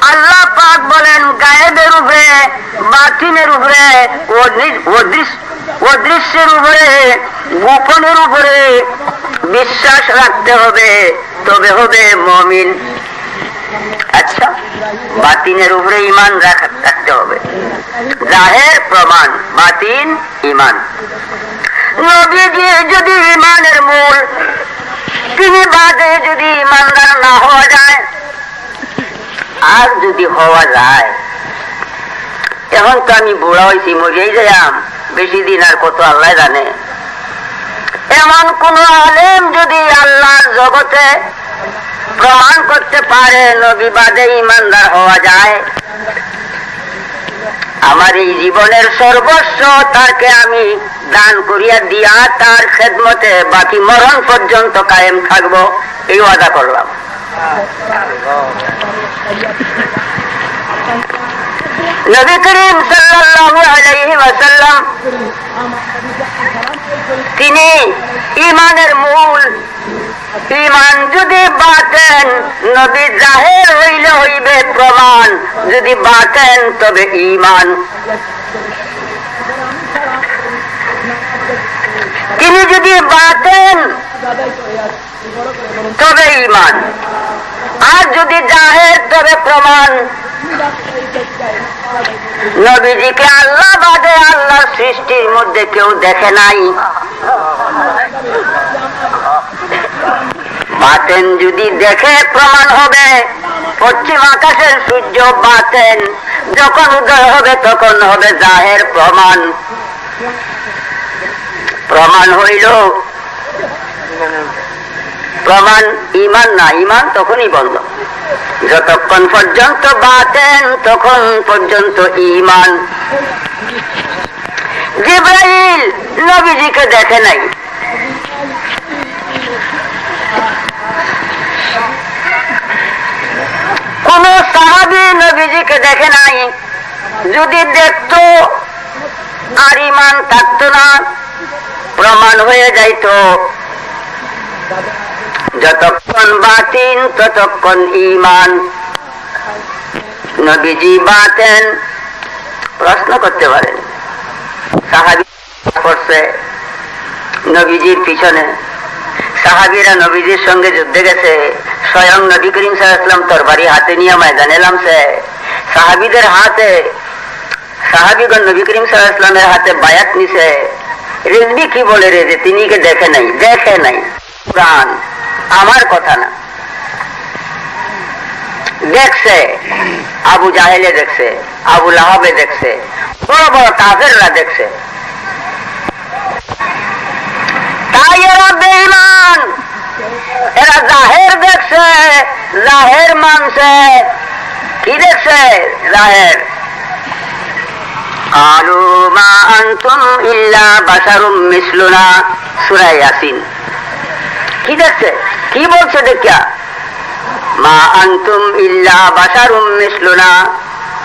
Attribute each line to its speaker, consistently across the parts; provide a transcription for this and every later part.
Speaker 1: আল্লাহ পাক বলেন, গায়েবের উপরে বাতিনের উপরে অদৃ- অদৃশ- অদৃশ্যের উপরে, গোপনের উপরে বিশ্বাস রাখতে হবে। তবে হবে মমিন। আচ্ছা বাতিনের উপরে ইমান রাখতে হবে। জাহের প্রমাণ বাতিন ইমান নবীজি যদি ইমানের মূল, তিনি বাদে যদি ইমানদার না হওয়া যায় আর যদি হওয়া যায়, এখন তো আমি বুড়া হয়েছি মরিয়াই যাইয়াম বেশি দিন আর কত আল্লাহ জানে। এমন কোন আলেম যদি আল্লাহর জগতে প্রমাণ করতে পারে নবী বাদে ইমানদার হওয়া যায়, আমার এই জীবনের সর্বস্ব তাকে আমি দান করিয়া দিয়া তার খেদমতে বাকি মরণ পর্যন্ত কায়েম থাকব, এই ওয়াদা করলাম। নবী করিম সাল্লাল্লাহু আলাইহি ওয়াসাল্লাম, তিনি ইমানের মূল ইমান যদি বাতেন, নবী জাহের হইলে হইবে প্রমাণ, যদি বাতেন তবে ইমান তিনি যদি বাতেন তবে ইমান আর যদি জাহের, তবে প্রমাণ। নবীজিকে আল্লাহ বাদে আল্লাহ সৃষ্টির মধ্যে কেউ দেখে নাই। বাতেন যদি দেখে, প্রমাণ হবে। পশ্চিম আকাশের সূর্য বাতেন। যখন উদয় হবে, তখন হবে জাহের প্রমাণ। প্রমাণ হইল প্রমাণ ইমান না ইমান তখনই বন্ধ। যতক্ষণ পর্যন্ত বাতেন, তখন পর্যন্ত ইমান জিব্রাইল নবীজিকে দেখে নাই। কোন সাহাবি নবীজিকে দেখে নাই। যদি দেখতো, আর ইমান থাকতো না, প্রমাণ হয়ে যাইতো। যতক্ষণ বাতিন ততক্ষণ ইমান নবীজি বাতেন প্রশ্ন করতে পারেন। সাহাবি করছে, নবীজির পিছনে। সাহাবিরা নবীজির সঙ্গে যুদ্ধে গেছে, স্বয়ং নবী করিম সাল্লাম তরবারি হাতে নিয়ে ময়দানে নামছে। সাহাবিদের হাতে, সাহাবিগণ নবী করিম সাল্লামের হাতে বায়াত নিছে। রেজবি কি বলে রে যে তিনি কে দেখে নাই? দেখে নাই। প্রাণ। আমার কথা না দেখছে আবু জাহেলে দেখছে আবু লাহাবে দেখছে বড় বড় কাফেররা দেখছে তাই এরা বেঈমান এরা জাহের দেখছে জাহের মানছে কি দেখছে জাহের قالوا ما أنتم إلا بشر مثلنا سورة ইয়াসিন কি দেখছে কি বলছে দেখিয়া? মা আন্তুম ইল্লা বাসারুম মিসলুনা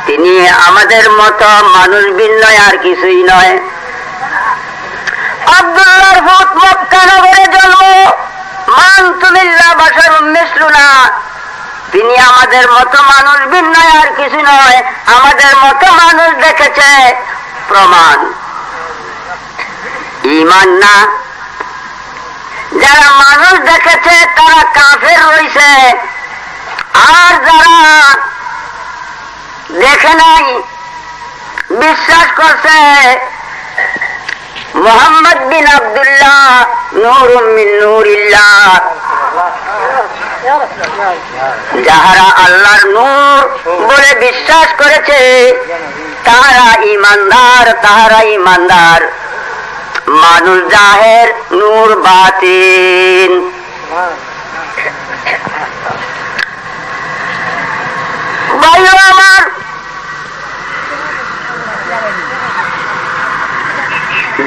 Speaker 1: তিনি আমাদের মতো মানুষ বিনয় আর কিছুই নয়। আব্দুল্লাহর ফুট মক্কা নগরে জন্ম। তিনি আমাদের মতো মানুষ বিনয় আর কিছু নয়। আমাদের মতো মানুষ দেখেছে। প্রমাণ। ইমান না যারা মানুষ দেখেছে, তারা কাফের রয়েছে। আর যারা দেখে নাই, বিশ্বাস করছে, মোহাম্মদ বিন আবদুল্লাহ নূর নূরিল্লাহ। যাহারা আল্লাহর নূর বলে বিশ্বাস করেছে তারা ইমানদার, তাহারা ইমানদার। মানুষ জাহের নূর বাতিন। আমার।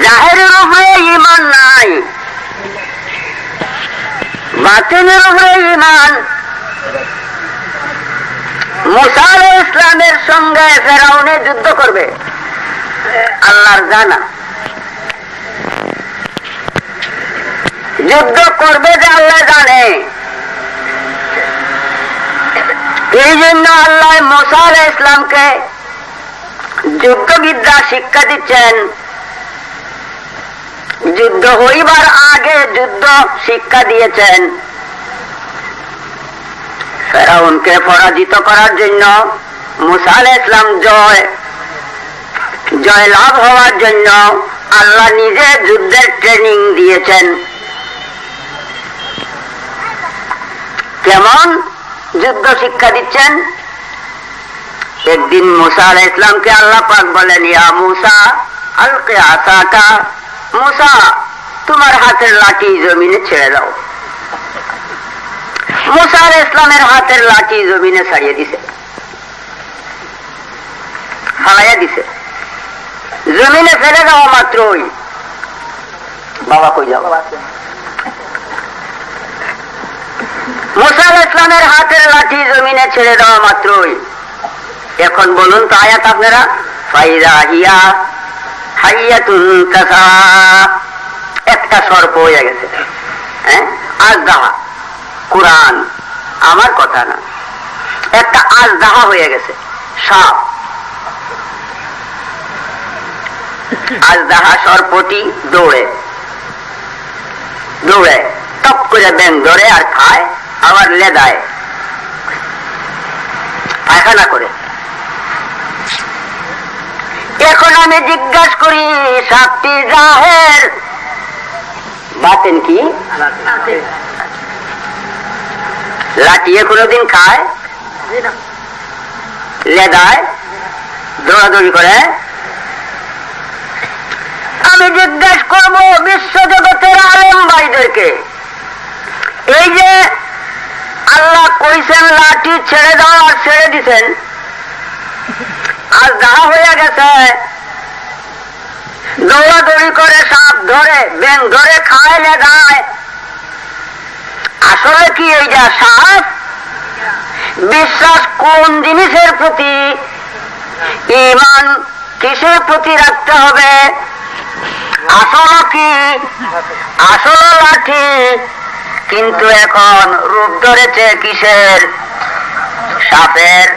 Speaker 1: জাহেরের উপরে ইমান নাই। বাতিনের উপরে ইমান মুসার ইসলামের সঙ্গে ফেরাউনে যুদ্ধ করবে। আল্লাহর জানা। যুদ্ধ করবে যে আল্লাহ জানে। এই জন্য আল্লাহ মোসা আলাহ ইসলামকে যুদ্ধবিদ্যা শিক্ষা দিচ্ছেন। যুদ্ধ হইবার আগে যুদ্ধ শিক্ষা দিয়েছেন। ফেরাউনকে পরাজিত করার জন্য মুসা আলাহ ইসলাম জয় জয় লাভ হওয়ার জন্য আল্লাহ নিজে যুদ্ধের ট্রেনিং দিয়েছেন। কেমন যুদ্ধ শিক্ষা দিচ্ছেন, একদিন মুসা আলাহ ইসলামকে আল্লাহ পাক বলেন, ইয়া মুসা, আলকে আসাকা মুসা, তোমার হাতের লাঠি জমিনে ছেড়ে দাও। মুসা আলাহ ইসলামের হাতের লাঠি জমিনে ছাড়িয়ে দিছে। ফালাইয়া দিছে। জমিনে ফেলে দেওয়া মাত্রই বাবা কই যাও মুসা আলাহ ইসলামের হাতের লাঠি জমিনে ছেড়ে দেওয়া মাত্রই। এখন বলুন তো আয়াত আপনারা? ফাইদা হিয়া হাইয়াতুন তাসা একটা সর্প হয়ে গেছে। হ্যাঁ? আজদাহা। কোরআন। আমার কথা না। একটা আজদাহা হয়ে গেছে। সাপ। আজদাহা সর্পটি দৌড়ে। দৌড়ে। টপ করে ব্যাং ধরে আর খায়। আবার লেদায় পায়খানা করে। এখন আমি জিজ্ঞাসা করি সাপটি জাহের। বাতেন কি? লাটিয়ে কোনোদিন খায়? লেদায় দৌড়াদৌড়ি করে। আমি জিজ্ঞেস করব বিশ্ব জগতের আলম ভাইদেরকে। এই যে আল্লাহ কইছেন, লাঠি ছেড়ে দাও আর ছেড়ে দিছেন। আর যা হয়ে গেছে, দৌড়াদৌড়ি করে সাপ ধরে ব্যাং ধরে না গায় আসলে কি এই যা সাপ? বিশ্বাস কোন জিনিসের প্রতি? ইমান কিসের প্রতি রাখতে হবে? আসল কি? আসল লাঠি কিন্তু এখন রূপ ধরেছে কিসের? সাপের।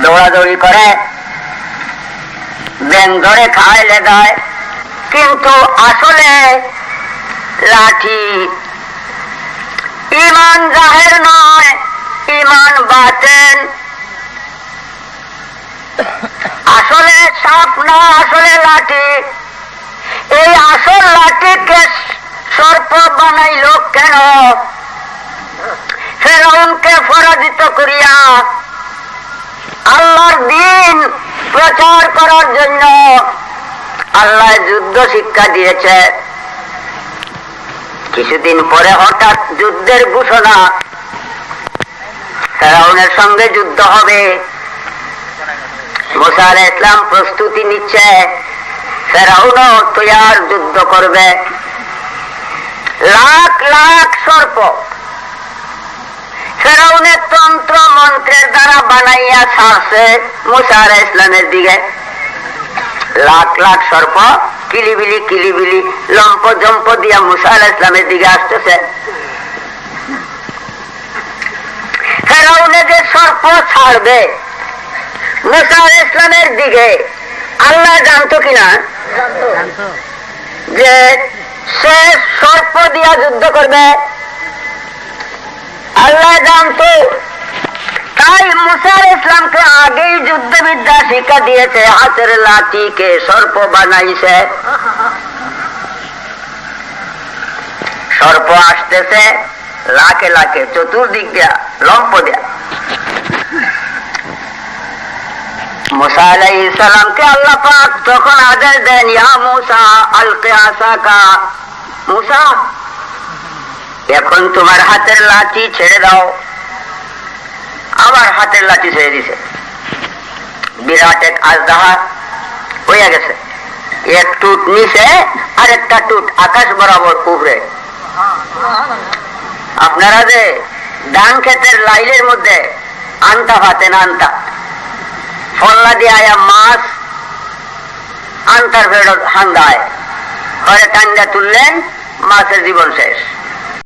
Speaker 1: দৌড়াদৌড়ি করে ব্যাং ধরে খায় লেগায়। কিন্তু আসলে লাঠি ইমান জাহের নয়, ইমান বাতেন। আসলে সাপ না, আসলে লাঠি। এই আসল লাঠিকে সর্প বানাইল কেন? ফেরাউনকে পরাজিত করিয়া আল্লাহর দিন প্রচার করার জন্য আল্লাহ যুদ্ধ শিক্ষা দিয়েছে। কিছুদিন পরে হঠাৎ যুদ্ধের ঘোষণা। ফেরাউনের সঙ্গে যুদ্ধ হবে। মোসা আলাহ ইসলাম প্রস্তুতি নিচ্ছে। ফেরাউনও তৈয়ার যুদ্ধ করবে। লাখ লাখ সর্প। ফেরাউনের তন্ত্র মন্ত্রের দ্বারা বানাইয়া ছাড়ছে মুসা আলাহ ইসলামের দিকে। লাখ লাখ সর্প কিলিবিলি কিলিবিলি লম্প জম্প দিয়া মুসা আলাহ ইসলামের দিকে আসতেছে। ফেরাউনে যে সর্প ছাড়বে মুসা আলাহ ইসলামের দিকে আল্লাহ জানতো কিনা? যে সে সর্প দিয়া যুদ্ধ করবে। আল্লাহ জানতো, তাই মুসার ইসলামকে আগেই যুদ্ধবিদ্যা শিক্ষা দিয়েছে, হাতের লাঠিকে সর্প বানাইছে। সর্প আসতেছে, লাখে লাখে, চতুর্দিক দিয়া, লম্প দেয়া। মুসা আলাই সালামকে আল্লাহ পাক তখন আদেশ দেন, ইয়া মুসা, আলকে আসাকা। মুসা, এখন তোমার হাতের লাঠি ছেড়ে দাও। আবার হাতের লাঠি ছেড়ে দিছে। বিরাট এক আজদাহা হয়ে গেছে। এক টুট নিচে আর একটা টুট আকাশ বরাবর উপরে। আপনারা যে ধান ক্ষেতের লাইলের মধ্যে আনতা পাতেন আনতা ফল্লা দিয়ে আয়া মাছ আন্তার ফেরত হান্দায় ঘরে টান্ডা তুললেন মাছের জীবন শেষ।